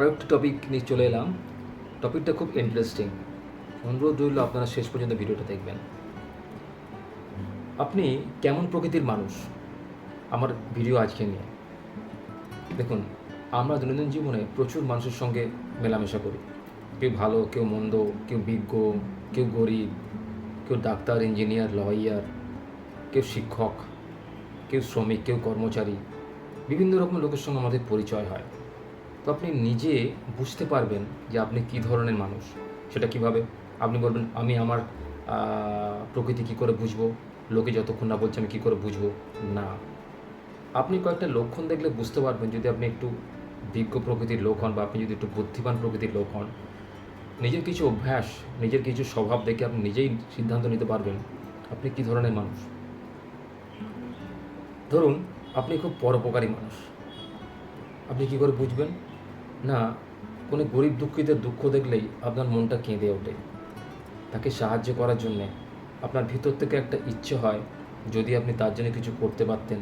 আরও একটি টপিক নিয়ে চলে এলাম। টপিকটা খুব ইন্টারেস্টিং অনুরোধ রইল আপনারা শেষ পর্যন্ত ভিডিওটা দেখবেন। আপনি কেমন প্রকৃতির মানুষ? আমার ভিডিও আজকে নিয়ে। দেখুন, আমরা দৈনন্দিন জীবনে প্রচুর মানুষের সঙ্গে মেলামেশা করি। কেউ ভালো, কেউ মন্দ, কেউ বিজ্ঞ, কেউ গরিব, কেউ ডাক্তার, ইঞ্জিনিয়ার, লয়ার, কেউ শিক্ষক, কেউ শ্রমিক, কেউ কর্মচারী, বিভিন্ন রকম লোকের সঙ্গে আমাদের পরিচয় হয়। তো আপনি নিজে বুঝতে পারবেন যে আপনি কী ধরনের মানুষ। সেটা কীভাবে? আপনি বলবেন, আমি আমার প্রকৃতি কী করে বুঝব? লোকে যতক্ষণ না বলছে আমি কী করে বুঝব? না। আপনি কয়েকটা লক্ষণ দেখলে বুঝতে পারবেন যদি আপনি একটু বিজ্ঞ প্রকৃতির লোক হন বা আপনি যদি একটু বুদ্ধিমান প্রকৃতির লোক হন। নিজের কিছু অভ্যাস, নিজের কিছু স্বভাব দেখে আপনি নিজেই সিদ্ধান্ত নিতে পারবেন আপনি কী ধরনের মানুষ। ধরুন, আপনি খুব পরোপকারী মানুষ। আপনি কী করে বুঝবেন? না, কোনো গরিব দুঃখীদের দুঃখ দেখলেই আপনার মনটা কেঁদে ওঠে। তাকে সাহায্য করার জন্যে আপনার ভিতর থেকে একটা ইচ্ছে হয়, যদি আপনি তার জন্য কিছু করতে পারতেন।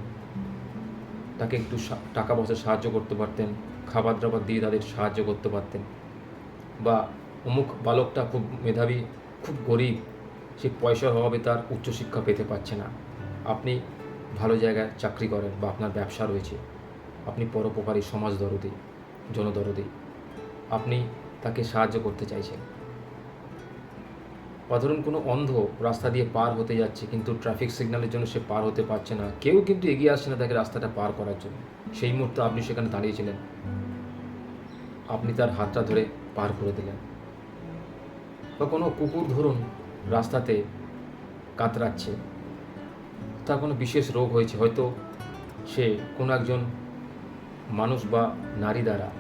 তাকে একটু টাকা পয়সা সাহায্য করতে পারতেন, খাবার দাবার দিয়ে তাদের সাহায্য করতে পারতেন। বা অমুক বালকটা খুব মেধাবী, খুব গরিব, সে পয়সার অভাবে তার উচ্চশিক্ষা পেতে পারছে না। আপনি ভালো জায়গায় চাকরি করেন বা আপনার ব্যবসা রয়েছে। আপনি পরোপকারী সমাজ দরদি জনদরদি। আপনি তাকে সাহায্য করতে চাইছেন। বা ধরুন কোনো অন্ধ রাস্তা দিয়ে পার হতে যাচ্ছে, কিন্তু ট্রাফিক সিগন্যালের জন্য সে পার হতে পারছে না। কেউ কিন্তু এগিয়ে আসছে না তাকে রাস্তাটা পার করার জন্য। সেই মুহূর্তে আপনি সেখানে দাঁড়িয়েছিলেন। আপনি তার হাতটা ধরে পার করে দিলেন। বা কোনো কুকুর ধরুন রাস্তাতে কাতরাচ্ছে, তার কোনো বিশেষ রোগ হয়েছে, হয়তো সে কোনো একজন মানুষ বা নারী দ্বারা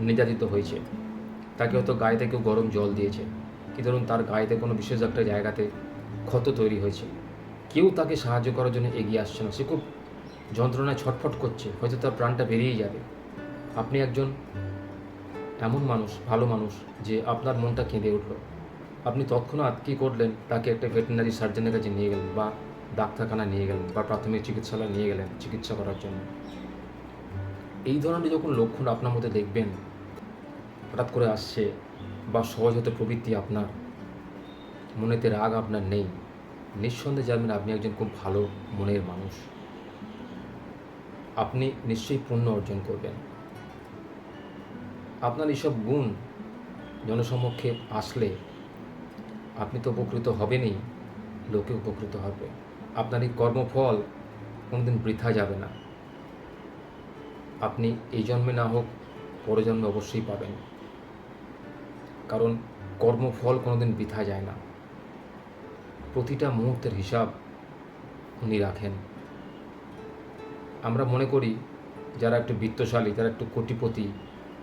নির্যাতিত হয়েছে। তাকে হয়তো গায়ে থেকে গরম জল দিয়েছে। কি ধরুন তার গায়েতে কোনো বিশেষ একটা জায়গাতে ক্ষত তৈরি হয়েছে। কেউ তাকে সাহায্য করার জন্য এগিয়ে আসছে না। সে খুব যন্ত্রণায় ছটফট করছে। হয়তো তার প্রাণটা বেরিয়েই যাবে। আপনি একজন এমন মানুষ, ভালো মানুষ, যে আপনার মনটা কেঁদে উঠল। আপনি তৎক্ষণাৎ কী করলেন? তাকে একটা ভেটেরিনারি সার্জনের কাছে নিয়ে গেলেন বা ডাক্তারখানা নিয়ে গেলেন বা প্রাথমিক চিকিৎসালয়ে নিয়ে গেলেন চিকিৎসা করার জন্য। এই ধরনের যখন লক্ষণ আপনার মধ্যে দেখবেন, হঠাৎ করে আসছে বা সহজ হতে প্রবৃত্তি আপনার, মনেতে রাগ আপনার নেই, নিঃসন্দেহে জানবেন আপনি একজন খুব ভালো মনের মানুষ। আপনি নিশ্চয়ই পুণ্য অর্জন করবেন। আপনার এইসব গুণ জনসমক্ষে আসলে আপনি তো উপকৃত হবেনই, লোকে উপকৃত হবে। আপনার এই কর্মফল কোনোদিন বৃথা যাবে না। আপনি এই জন্মে না হোক পরজন্মে অবশ্যই পাবেন। কারণ কর্মফল কোনোদিন বৃথা যায় না। প্রতিটা মুহূর্তের হিসাব উনি রাখেন। আমরা মনে করি যারা একটু বিত্তশালী, যারা একটু কোটিপতি,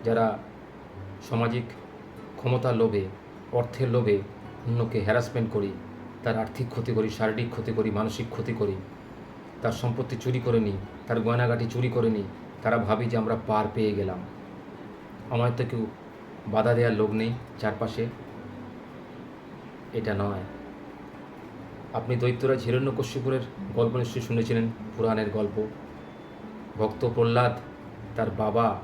যারা সামাজিক ক্ষমতার লোভে, অর্থের লোভে অন্যকে হ্যারাসমেন্ট করি, তার আর্থিক ক্ষতি করি, শারীরিক ক্ষতি করি, মানসিক ক্ষতি করি, তার সম্পত্তি চুরি করে নিই, তার গয়নাগাটি চুরি করে নিই তারা ভাবি যে আমরা পার পেয়ে গেলাম। আমার তো কেউ বাধা দেওয়ার লোক নেই চারপাশে। এটা নয়। আপনি দৈত্যরাজ হিরণ্যকশ্যপুরের গল্প নিশ্চয়ই শুনেছিলেন, পুরাণের গল্প। ভক্ত প্রহ্লাদ, তার বাবা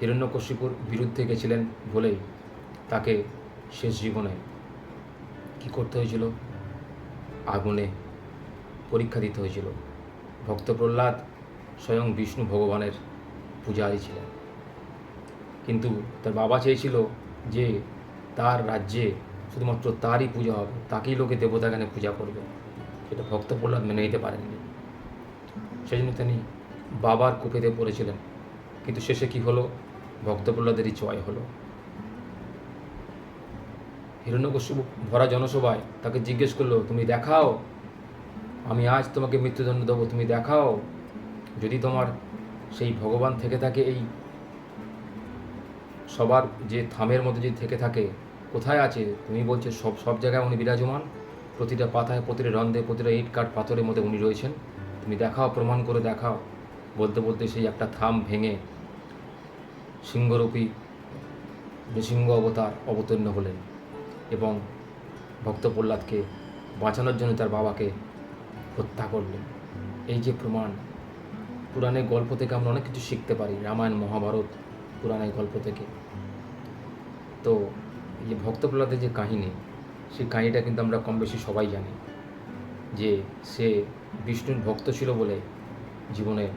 হিরণ্যকশ্যপুর বিরুদ্ধে গেছিলেন বলেই তাকে শেষ জীবনে কি করতে হয়েছিল? আগুনে পরীক্ষা দিতে হয়েছিল। ভক্ত প্রহ্লাদ স্বয়ং বিষ্ণু ভগবানের পূজারী ছিলেন। কিন্তু তার বাবা চেয়েছিল যে তার রাজ্যে শুধুমাত্র তারই পূজা হবে, তাকেই লোকে দেবতা দেবতাগানে পূজা করবে। সেটা ভক্ত প্রহ্লাদ মেনে নিতে পারেননি। সেই জন্য তিনি বাবার কুপেতে পড়েছিলেন। কিন্তু শেষে কি হলো? ভক্ত প্রহ্লাদেরই জয় হলো। হিরণ্যকশ্যপ ভরা জনসভায় তাকে জিজ্ঞেস করল, তুমি দেখাও? আমি আজ তোমাকে মৃত্যুদণ্ড দেবো, তুমি দেখাও? যদি তোমার সেই ভগবান থেকে থাকে এই সবার যে থামের মধ্যে যদি থেকে থাকে, কোথায় আছে? তুমি বলছো সব সব জায়গায় উনি বিরাজমান, প্রতিটা পাতায়, প্রতিটা রন্ধে, প্রতিটা ইট কাঠ পাথরের মধ্যে উনি রয়েছেন। তুমি দেখাও, প্রমাণ করে দেখাও। বলতে বলতে সেই একটা থাম ভেঙে সিংহরূপী নৃসিংহ অবতার অবতীর্ণ হলেন এবং ভক্ত প্রহ্লাদকে বাঁচানোর জন্য তার বাবাকে হত্যা করলেন। এই যে প্রমাণ পুরাণের গল্প থেকে আমরা অনেক কিছু শিখতে পারি, রামায়ণ, মহাভারত পুরাণের গল্প থেকে। তো এই যে ভক্তপ্রহ্লাদের যে কাহিনী, সেই কাহিনীটা কিন্তু আমরা কম বেশি সবাই জানি যে সে বিষ্ণুর ভক্ত ছিল বলে জীবনে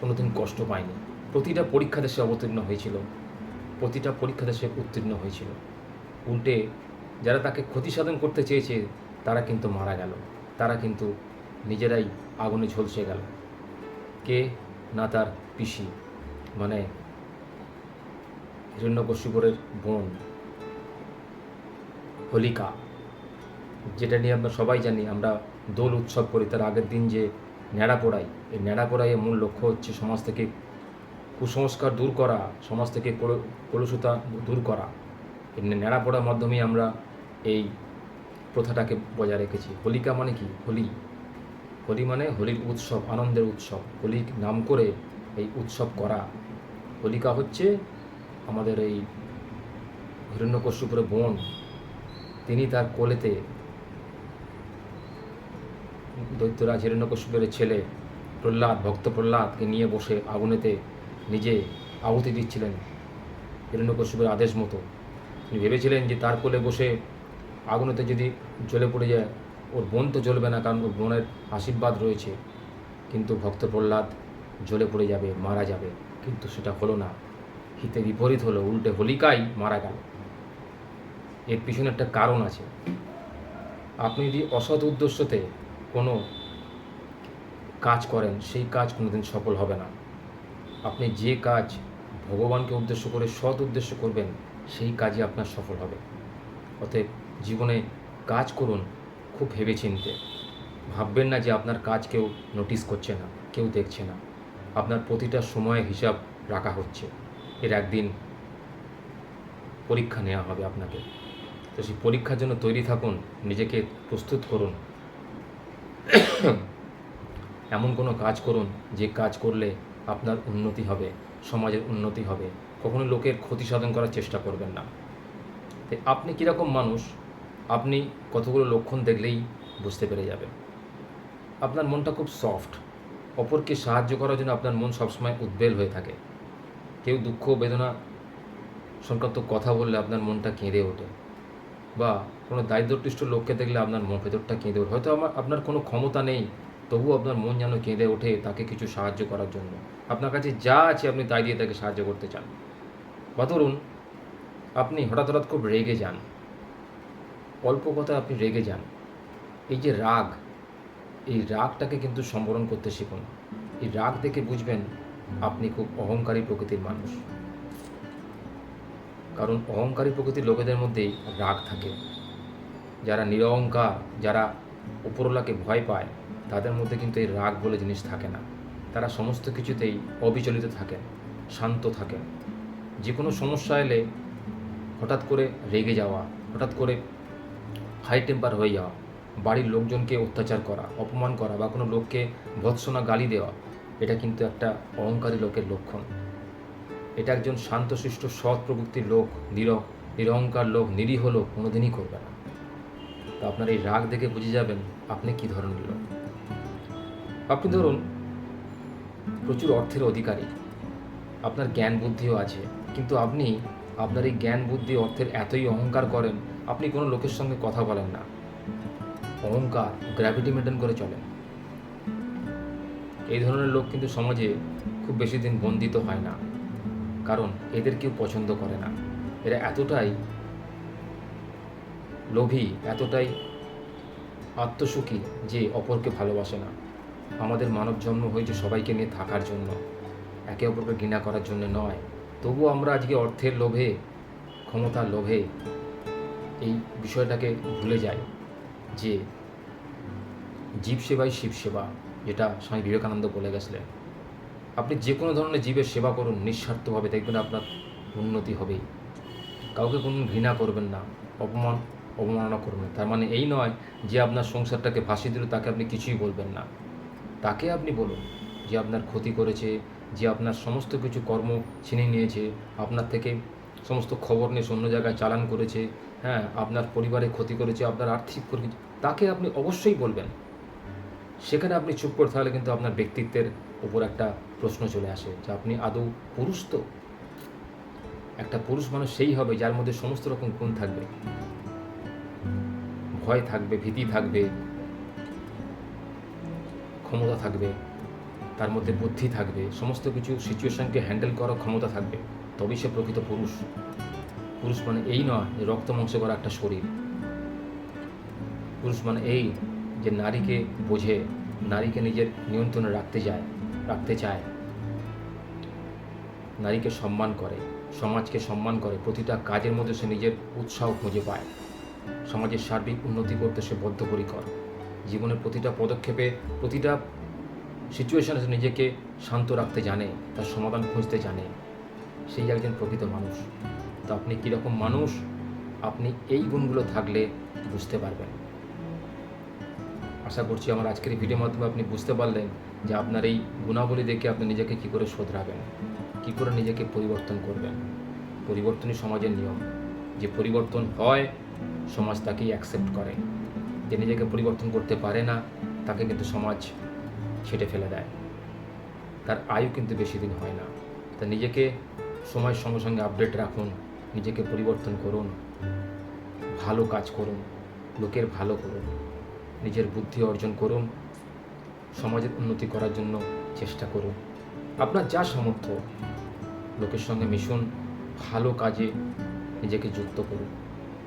কোনোদিন কষ্ট পায়নি। প্রতিটা পরীক্ষাতে সে অবতীর্ণ হয়েছিল, প্রতিটা পরীক্ষাতে সে উত্তীর্ণ হয়েছিল। উল্টে যারা তাকে ক্ষতি সাধন করতে চেয়েছে, তারা কিন্তু মারা গেল, তারা কিন্তু নিজেরাই আগুনে ঝলসে গেল। কে? না তার পিসি। মানে হিরণ্যকশিপুরের বোন। হোলিকা। যেটা নিয়ে আমরা সবাই জানি, আমরা দোল উৎসব করি, তার আগের দিন যে ন্যাড়া পোড়াই এই ন্যাড়া পোড়াইয়ের মূল লক্ষ্য হচ্ছে সমাজ থেকে কুসংস্কার দূর করা, সমাজ থেকে কলু- কলুষতা দূর করা। ন্যাড়া পোড়ার মাধ্যমেই আমরা এই প্রথাটাকে বজায় রেখেছি। হোলিকা মানে কি? হোলি। হোলি মানে হোলির উৎসব, আনন্দের উৎসব। হোলির নাম করে এই উৎসব করা। হোলিকা হচ্ছে আমাদের এই হিরণ্যকশ্যপুরের বোন। তিনি তার কোলেতে দৈত্যরাজ হিরণ্যকশ্যপুরের ছেলে প্রহ্লাদ ভক্ত প্রহ্লাদকে নিয়ে বসে আগুনেতে নিজে আহুতি দিচ্ছিলেন হিরণ্যকশ্যপুরের আদেশ মতো। তিনি ভেবেছিলেন যে তার কোলে বসে আগুনেতে যদি জ্বলে পড়ে যায় ওর বোন তো জ্বলবে না, কারণ ওর বোনের আশীর্বাদ রয়েছে। কিন্তু ভক্ত প্রহ্লাদ জ্বলে পড়ে যাবে, মারা যাবে। কিন্তু সেটা হলো না। হিতে বিপরীত হলো, উল্টে হোলিকাই মারা গেল। এর পিছনে একটা কারণ আছে। আপনি যদি অসৎ উদ্দেশ্যতে কোনো কাজ করেন, সেই কাজ কোনোদিন সফল হবে না। আপনি যে কাজ ভগবানকে উদ্দেশ্য করে সৎ উদ্দেশ্য করবেন, সেই কাজই আপনার সফল হবে। অতএব জীবনে কাজ করুন খুব ভেবে চিনতে ভাববেন না যে আপনার কাজ কেউ নোটিস করছে না, কেউ দেখছে না। আপনার প্রতিটা সময়ে হিসাব রাখা হচ্ছে। এর একদিন পরীক্ষা নেওয়া হবে আপনাকে। তো সেই পরীক্ষার জন্য তৈরি থাকুন, নিজেকে প্রস্তুত করুন। এমন কোনো কাজ করুন, যে কাজ করলে আপনার উন্নতি হবে, সমাজের উন্নতি হবে। কখনো লোকের ক্ষতি সাধন করার চেষ্টা করবেন না। আপনি কীরকম মানুষ আপনি কতগুলো লক্ষণ দেখলেই বুঝতে পেরে যাবেন। আপনার মনটা খুব সফট অপরকে সাহায্য করার জন্য আপনার মন সবসময় উদ্বেল হয়ে থাকে। কেউ দুঃখ, বেদনা সংক্রান্ত কথা বললে আপনার মনটা কেঁদে ওঠে বা কোনো দারিদ্রপৃষ্ট লোককে দেখলে আপনার মন ভেতরটা কেঁদে ওঠে। হয়তো আমার, আপনার কোনো ক্ষমতা নেই, তবুও আপনার মন যেন কেঁদে ওঠে তাকে কিছু সাহায্য করার জন্য। আপনার কাছে যা আছে আপনি তাই দিয়ে তাকে সাহায্য করতে চান। বা ধরুন, আপনি হঠাৎ হঠাৎ খুব রেগে যান। অল্প কথায় আপনি রেগে যান। এই যে রাগ, এই রাগটাকে কিন্তু সম্বরণ করতে শিখুন। এই রাগ দেখে বুঝবেন আপনি খুব অহংকারী প্রকৃতির মানুষ। কারণ অহংকারী প্রকৃতির লোকেদের মধ্যেই রাগ থাকে। যারা নিরহংকার, যারা উপরওয়ালাকে ভয় পায়, তাদের মধ্যে কিন্তু এই রাগ বলে জিনিস থাকে না। তারা সমস্ত কিছুতেই অবিচলিত থাকেন, শান্ত থাকেন। যে কোনো সমস্যা এলে হঠাৎ করে রেগে যাওয়া, হঠাৎ করে হাই টেম্পার হয়ে যাওয়া, বাড়ির লোকজনকে অত্যাচার করা, অপমান করা বা কোনো লোককে ভৎসনা গালি দেওয়া, এটা কিন্তু একটা অহংকারী লোকের লক্ষণ। এটা একজন শান্তশিষ্ট, সৎ প্রবৃত্তির লোক নির নিরহংকার লোক, নিরীহ লোক কোনোদিনই করবে না। তো আপনার এই রাগ দেখে বুঝে যাবেন আপনি কী ধরনের লোক। আপনি ধরুন, প্রচুর অর্থের অধিকারী, আপনার জ্ঞান বুদ্ধিও আছে, কিন্তু আপনি আপনার এই জ্ঞান বুদ্ধি অর্থের এতই অহংকার করেন আপনি কোনো লোকের সঙ্গে কথা বলেন না। অহংকার গ্র্যাভিটি মেনটেন করে চলেন এই ধরনের লোক কিন্তু সমাজে খুব বেশি দিন বন্দিত হয় না। কারণ এদের কেউ পছন্দ করে না। এরা এতটাই লোভী, এতটাই আত্মসুখী যে অপরকে ভালোবাসে না। আমাদের মানব জন্ম হয়েছে সবাইকে নিয়ে থাকার জন্য। একে অপরকে ঘৃণা করার জন্য নয়। তবুও আমরা আজকে অর্থের লোভে, ক্ষমতার লোভে এই বিষয়টাকে ভুলে যায় যে জীব সেবাই শিব সেবা, যেটা স্বামী বিবেকানন্দ বলে গেছিলেন। আপনি যে কোনো ধরনের জীবের সেবা করুন, নিঃস্বার্থভাবে দেখবেন আপনার উন্নতি হবেই। কাউকে কোনো ঘৃণা করবেন না, অপমান, অবমাননা করবেন তার মানে এই নয় যে আপনার সংসারটাকে ভাসিয়ে দিল, তাকে আপনি কিছুই বলবেন না। তাকে আপনি বলুন যে আপনার ক্ষতি করেছে, যে আপনার সমস্ত কিছু কর্ম ছিনিয়ে নিয়েছে, আপনার থেকে সমস্ত খবর নিয়ে অন্য জায়গায় চালান করেছে হ্যাঁ আপনার পরিবারে ক্ষতি করেছে, আপনার আর্থিক ক্ষতি তাকে আপনি অবশ্যই বলবেন। সেখানে আপনি চুপ করে থাকলে কিন্তু আপনার ব্যক্তিত্বের উপর একটা প্রশ্ন চলে আসে যে আপনি আদৌ পুরুষ তো? একটা পুরুষ মানুষ সেই হবে যার মধ্যে সমস্ত রকম গুণ থাকবে। ভয় থাকবে, ভীতি থাকবে, ক্ষমতা থাকবে, তার মধ্যে বুদ্ধি থাকবে, সমস্ত কিছু সিচুয়েশনকে হ্যান্ডেল করার ক্ষমতা থাকবে, তবেই সে প্রকৃত পুরুষ। পুরুষ মানে এই নয় যে রক্ত মাংস করা একটা শরীর। পুরুষ মানে এই যে নারীকে বোঝে, নারীকে নিজের নিয়ন্ত্রণে রাখতে যায়, রাখতে চায়। নারীকে সম্মান করে, সমাজকে সম্মান করে, প্রতিটা কাজের মধ্যে সে নিজের উৎসাহ খুঁজে পায়। সমাজের সার্বিক উন্নতি করতে সে বদ্ধপরিকর। জীবনের প্রতিটা পদক্ষেপে, প্রতিটা সিচুয়েশনে সে নিজেকে শান্ত রাখতে জানে, তার সমাধান খুঁজতে জানে। সেই একজন প্রকৃত মানুষ। তো আপনি কীরকম মানুষ, আপনি এই গুণগুলো থাকলে বুঝতে পারবেন। আশা করছি আমার আজকের ভিডিওর মাধ্যমে আপনি বুঝতে পারলেন যে আপনার এই গুণাবলী দেখে আপনি নিজেকে কী করে শোধরাবেন, কী করে নিজেকে পরিবর্তন করবেন। পরিবর্তনই সমাজের নিয়ম। যে পরিবর্তন হয়, সমাজ তাকেই অ্যাকসেপ্ট করে। যে নিজেকে পরিবর্তন করতে পারে না, তাকে কিন্তু সমাজ ছেটে ফেলে দেয়। তার আয়ু কিন্তু বেশি দিন হয় না। তা নিজেকে সময়ের সঙ্গে সঙ্গে আপডেট রাখুন। নিজেকে পরিবর্তন করুন, ভালো কাজ করুন, লোকের ভালো করুন, নিজের বুদ্ধি অর্জন করুন, সমাজের উন্নতি করার জন্য চেষ্টা করুন। আপনার যা সামর্থ্য, লোকের সঙ্গে মিশুন, ভালো কাজে নিজেকে যুক্ত করুন,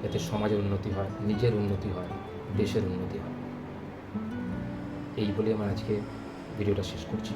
যাতে সমাজের উন্নতি হয়, নিজের উন্নতি হয়, দেশের উন্নতি হয়। এই বলে আমার আজকে ভিডিওটা শেষ করছি।